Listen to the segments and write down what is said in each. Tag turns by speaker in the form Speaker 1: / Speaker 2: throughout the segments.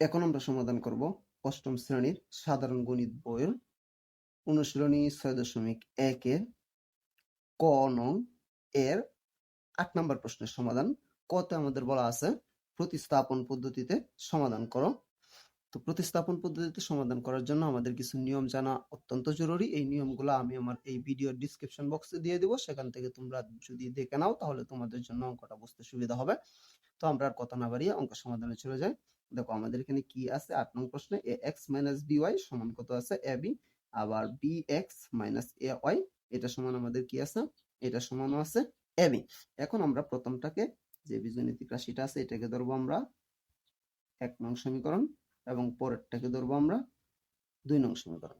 Speaker 1: এখন আমরা সমাধান করব অষ্টম শ্রেণির সাধারণ গণিত বইয়ের অনুশীলনী ছয় দশমিক একের ক নং এর আট নম্বর প্রশ্নের সমাধান। কতে আমাদের বলা আছে, প্রতিস্থাপন পদ্ধতিতে সমাধান করো। তো প্রতিস্থাপন পদ্ধতিতে সমাধান করার জন্য আমাদের কিছু নিয়ম জানা অত্যন্ত জরুরি। এই নিয়মগুলো আমি আমার এই ভিডিওর ডিসক্রিপশন বক্সে দিয়ে দিব। সেখান থেকে তোমরা যদি দেখে নাও, তাহলে তোমাদের জন্য অঙ্কটা বুঝতে সুবিধা হবে। তো আমরা আর কথা না বাড়িয়ে অঙ্ক সমাধানে চলে যাই। দেখো, আমাদের এখানে কি আছে? আট নং প্রশ্নে a x minus b y সমান কত আছে? এ বি আবার b x minus a y এটা সমান আমাদের কি আছে? এটা সমানও আছে এ বি এখন আমরা প্রথমটাকে যে বীজগণিতিক রাশিটা আছে, এটাকে ধরবো আমরা এক নং সমীকরণ এবং পরেরটাকে ধরবো আমরা দুই নং সমীকরণ।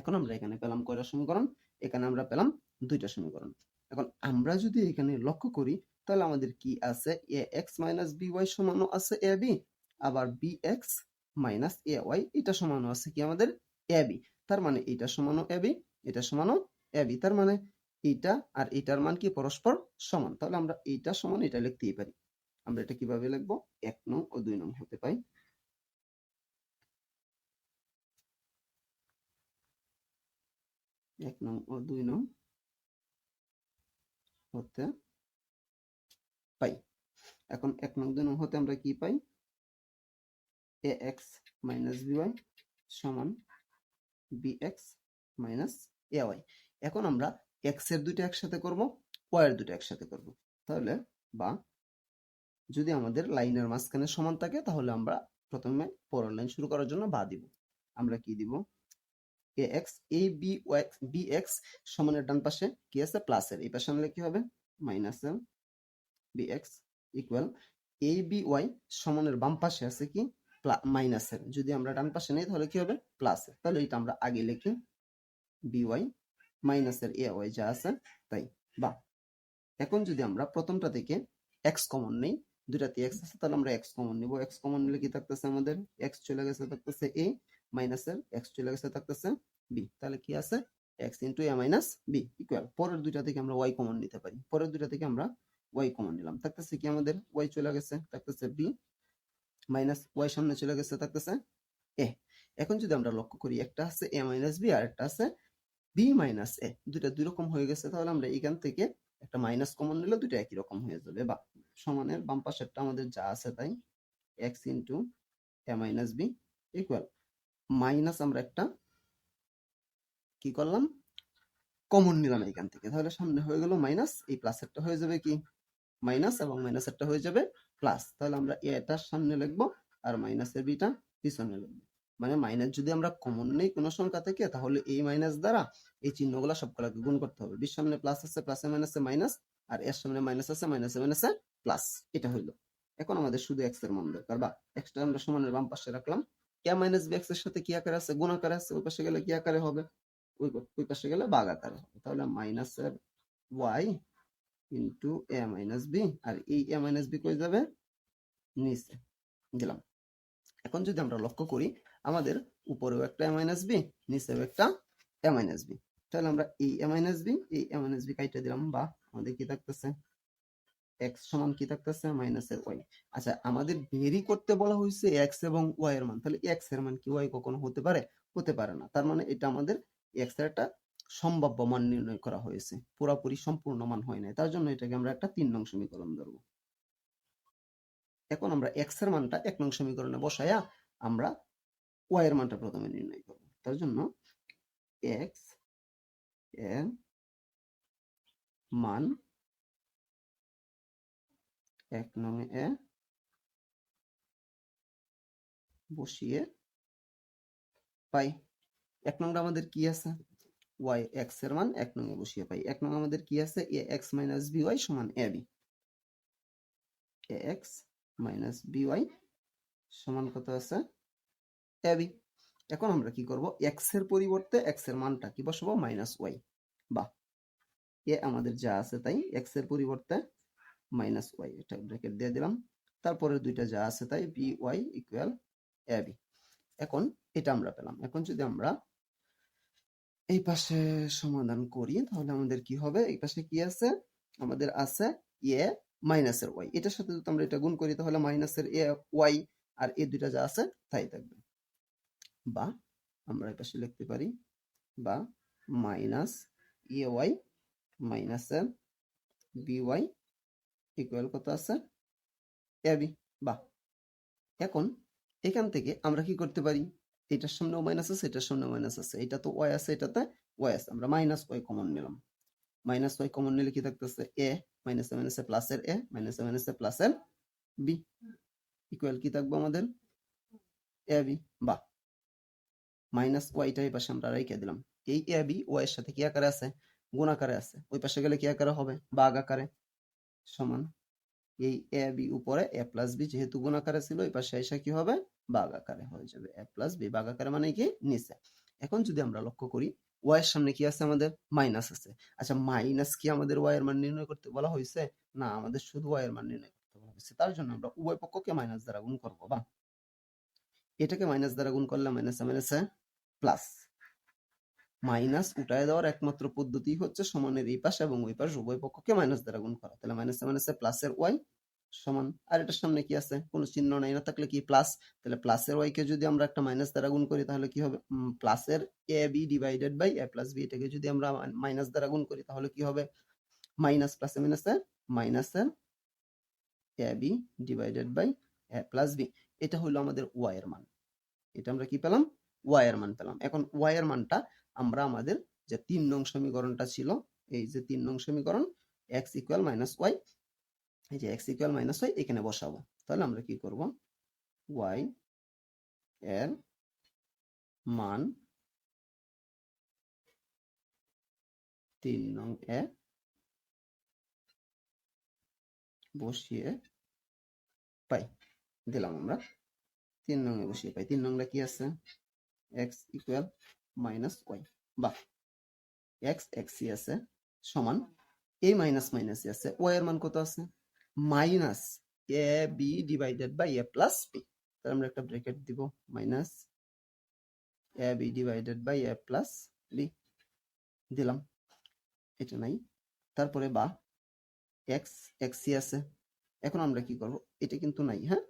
Speaker 1: এখন আমরা এখানে পেলাম কয়টা সমীকরণ? এখানে আমরা পেলাম দুইটা সমীকরণ। এখন আমরা যদি এখানে লক্ষ্য করি, তাহলে আমাদের কি আছে? A x minus b y সমানও আছে এ বি আবার b x minus a y এটা সমানও আছে কি আমাদের? এ বি তার মানে এটা সমানও এ বি এটা সমানও এ বি তার মানে এইটা আর এটার মান কি পরস্পর সমান? তাহলে আমরা এইটা সমান, এটা লিখতেই পারি। আমরা এটা কীভাবে লিখব? এক নং ও দুই নং হতে পাই। এক নং ও দুই নং হতে পাই। এখন এক নং দুই নং হতে আমরা কি পাই? A x minus b y সমান b x minus a y এখন আমরা এক্সের দুইটা একসাথে করব ওয়াই এর দুটো একসাথে করব। তাহলে বা যদি আমাদের লাইনের মাঝখানে সমান থাকে, তাহলে আমরা প্রথমে পরের লাইন শুরু করার জন্য বা দিব। আমরা কি দিব? এ এক্স এ বি ওয়াক্স বি এক্স সমানের ডান পাশে কি আছে? প্লাসের এই পাশে আনলে কি হবে? মাইনাসের b x equal a b y সমানের বাম পাশে আছে কি? মাইনাসের যদি আমরা ডান পাশে নেই, তাহলে কি হবে? প্লাসের তাহলে এটা আমরা আগে লিখি। বিওয়াই মাইনাসের এ ওয়াই যা আছে, তাই। বা এখন যদি আমরা প্রথমটা থেকে এক্স কমন নেই দুটাতে এক্স আছে, তাহলে আমরা এক্স কমন নিব। এক্স কমন নিলে কি থাকতেছে আমাদের? এক্স চলে গেছে, থাকতেছে এ মাইনাসের এক্স চলে গেছে, থাকতেছে বি তাহলে কি আছে? X into a minus b equal পরের দুইটা থেকে আমরা ওয়াই কমন নিতে পারি। পরের দুইটা থেকে আমরা ওয়াই কমন নিলাম। থাকতেছে কি আমাদের? ওয়াই চলে গেছে, থাকতেছে বি মাইনাস ওয়াই সামনে চলে গেছে থাকতেছে এ এখন যদি আমরা লক্ষ্য করি, একটা আছে এ মাইনাস বি আর একটা আছে বি মাইনাস এ দুইটা দুই রকম হয়ে গেছে, তাহলে আমরা এখান থেকে একটা মাইনাস কমন নিলে দুইটা একই রকম হয়ে যাবে। বা সমানের বাম পাশেরটা আমাদের যা আছে তাই x into a minus b equal minus আমরা একটা কি করলাম? কমন নিলাম এখান থেকে। তাহলে সামনে হয়ে গেল মাইনাস এই প্লাসেরটা হয়ে যাবে কি? মাইনাস এবং মাইনাসেরটা হয়ে যাবে প্লাস তাহলে আমরা এটার সামনে লিখব আর মাইনাসের বিটা পিছনে লিখব। মানে মাইনাস যদি আমরা কমন নেই কোনো সংখ্যা থেকে, তাহলে এই মাইনাস দ্বারা এই চিহ্নগুলো সবগুলোকে গুণ করতে হবে। বিশ সামনে প্লাস আছে প্লাসে মাইনাসে মাইনাস আর এর সামনে মাইনাস আছে মাইনাসে মাইনাসে প্লাস এটা হইল। এখন আমাদের শুধু এক্সের মান দরকার। বা এক্সটা আমরা সমানের বাম পাশে রাখলাম। কে মাইনাস বি এক্সের সাথে কি আকারে আছে? গুণ আকারে আছে। ওই পাশে গেলে কি আকারে হবে? ওই ওই পাশে গেলে বাঘ আকারে হবে। তাহলে মাইনাসের y into a minus b আর এই এ মাইনাস বি কই যাবে? নিচে। দিলাম। এখন যদি আমরা লক্ষ্য করি, আমাদের উপরেও একটা এ মাইনাস বি নিচেও একটা এ মাইনাস বি তাহলে আমরা এই এ মাইনাস বি এই এ মাইনাস বি কাইটা দিলাম, বা আমাদের কি থাকতেছে? এক্স সমান কি থাকতেছে? মাইনাসের ওয়াই আচ্ছা আমাদের ভেরি করতে বলা হয়েছে এক্স এবং ওয়াই এর মান। তাহলে এক্সের মান কি ওয়াই কখনো হতে পারে? হতে পারে না। তার মানে এটা আমাদের এক্সের একটা সম্ভাব্য মান নির্ণয় করা হয়েছে। পুরোপুরি সম্পূর্ণ মান হয় নাই। তার জন্য এটাকে আমরা একটা তিন নং সমীকরণ ধরবো। এখন আমরা এক্সের মানটা এক নং সমীকরণে বসায়া আমরা ওয়াই এর মানটা প্রথমে নির্ণয় করব। তার জন্য এক্সের মান এক নং এ বসিয়ে পাই। এক নংটা আমাদের কি আছে? ওয়াই এক্সের মান এক নং বসিয়ে পাই। এক নং আমাদের কি আছে? A x minus b y সমান a b a x minus b y সমান কত আছে? এ বি এখন আমরা কি করব? এক্সের পরিবর্তে এক্সের মানটা কি বসাবো? মাইনাস ওয়াই বা এ আমাদের যা আছে তাই এক্সের পরিবর্তে মাইনাস ওয়াই এটা ব্র্যাকেট দিয়ে দিলাম। তারপরে দুইটা যা আছে তাই b y equal a b এখন এটা আমরা পেলাম। এখন যদি আমরা এই পাশে সমাধান করি, তাহলে আমাদের কি হবে? এই পাশে কি আছে? আমাদের আছে এ মাইনাসের ওয়াই এটার সাথে যদি আমরা এটা গুণ করি, তাহলে মাইনাসের এ ওয়াই আর এ দুইটা যা আছে, তাই থাকবে। বা আমরা এই পাশে লিখতে পারি, বা minus a y minus l b y equal কত আছে? এ বি বা এখন এখান থেকে আমরা কি করতে পারি? এটার সামনেও মাইনাস আছে এটার সামনেও মাইনাস আছে এটা তো ওয়াই আছে, এটাতে ওয়াই আছে। আমরা মাইনাস ওয়াই কমন নিলাম। মাইনাস ওয়াই কমন নিলে কি থাকতেছে? এ মাইনাস মাইনাসে প্লাসের এ প্লাস এর এ মাইনাস মাইনাসে প্লাসের বি ইকুয়াল কি থাকবে আমাদের? A B. বা মাইনাস ওয়াইটা এই পাশে আমরা রেখে দিলাম। এই এ বি ওয়াই এর সাথে কি আকারে আছে? গুণ আকারে আছে। ওই পাশে গেলে কি আকারে হবে? বাঘ আকারে। সমান। এই এ বি উপরে এ প্লাস বি যেহেতু গুণ আকারে ছিল, ওই পাশে এসে কি হবে? আকারে হয়ে যাবে। এ প্লাস বি আকারে মানে কি? নিচে। এখন যদি আমরা লক্ষ্য করি ওয়াই এর সামনে কি আছে আমাদের? মাইনাস আছে। আচ্ছা মাইনাস কি আমাদের ওয়াই এর মান নির্ণয় করতে বলা হয়েছে? না, আমাদের শুধু ওয়াই এর মান নির্ণয় করতে বলা হয়েছে। তার জন্য আমরা উভয় পক্ষকে মাইনাস দ্বারা গুণ করব, বা? এটাকে মাইনাস দ্বারা গুণ করলে মাইনাস মাইনাসে প্লাস মাইনাস উঠায় দেওয়ার একমাত্র পদ্ধতি হচ্ছে সমানের এই পাশ এবং ওই পাশ উভয় পক্ষকে মাইনাস দ্বারা গুণ করা। তাহলে মাইনাস মাইনাসে প্লাসের ওয়াই সমান। আর এটার সামনে কি আছে? কোনো চিহ্ন নাই, না থাকলে কি প্লাস তাহলে প্লাসের ওয়াই কে যদি আমরা একটা মাইনাস দ্বারা গুণ করি, তাহলে কি হবে? প্লাসের a b divided by a plus b এটাকে যদি আমরা মাইনাস দ্বারা গুণ করি, তাহলে কি হবে? মাইনাস প্লাসে মাইনাসে মাইনাসের a b divided by a plus b এটা হলো আমাদের ওয়াই এর মান। এটা আমরা কি পেলাম? ওয়াই এর মান পেলাম। এখন ওয়াই এর মানটা আমরা আমাদের যে তিন নং সমীকরণটা ছিল, এই যে তিন নং সমীকরণ এক্স ইকুয়াল মাইনাস ওয়াই এই যে এক্স ইকুয়াল মাইনাস ওয়াই এখানে বসাবো। তাহলে আমরা কি করব? ওয়াই এর মান তিন নং এ বসিয়ে পাই। দিলাম আমরা। তিন নং এ বসিয়ে পাই। তিন নংটা কি আছে? এক্স ইকুয়াল মাইনাস ওয়াই বা এক্স এক্সই আছে সমান। এই মাইনাস মাইনাসই আছে। ওয়াই এর মান কত আছে? Minus a b divided by a plus b তাহলে আমরা একটা ব্র্যাকেট দিব, minus a b divided by a plus b দিলাম, এটা নাই। তারপরে বা এক্স এক্সই আছে। এখন আমরা কি করব? এটা কিন্তু নাই হ্যাঁ?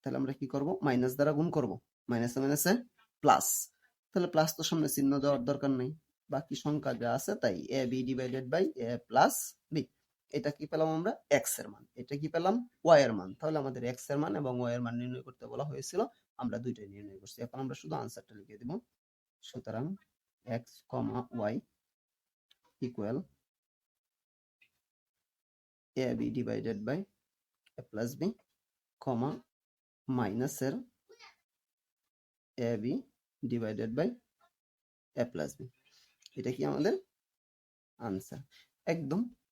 Speaker 1: তাহলে আমরা কি করব? মাইনাস দ্বারা গুণ করব। মাইনাসে মাইনাসে প্লাস তাহলে প্লাস তো সামনে চিহ্ন দেওয়ার দরকার নেই। বাকি সংখ্যা যা আছে তাই a b divided by a plus b এটা কি পেলাম আমরা? এক্সের মান। এটা কি পেলাম? ওয়াই এর মান। তাহলে আমাদের এক্সের মান এবং ওয়াই এর মান নির্ণয় করতে বলা হয়েছিল। আমরা দুইটাই নির্ণয় করছি। এখন আমরা শুধু আনসারটা লিখে দিব। সুতরাং x comma y equal a b divided by a plus b comma মাইনাসের a b divided by a plus b এটা কি আমাদের আনসার একদম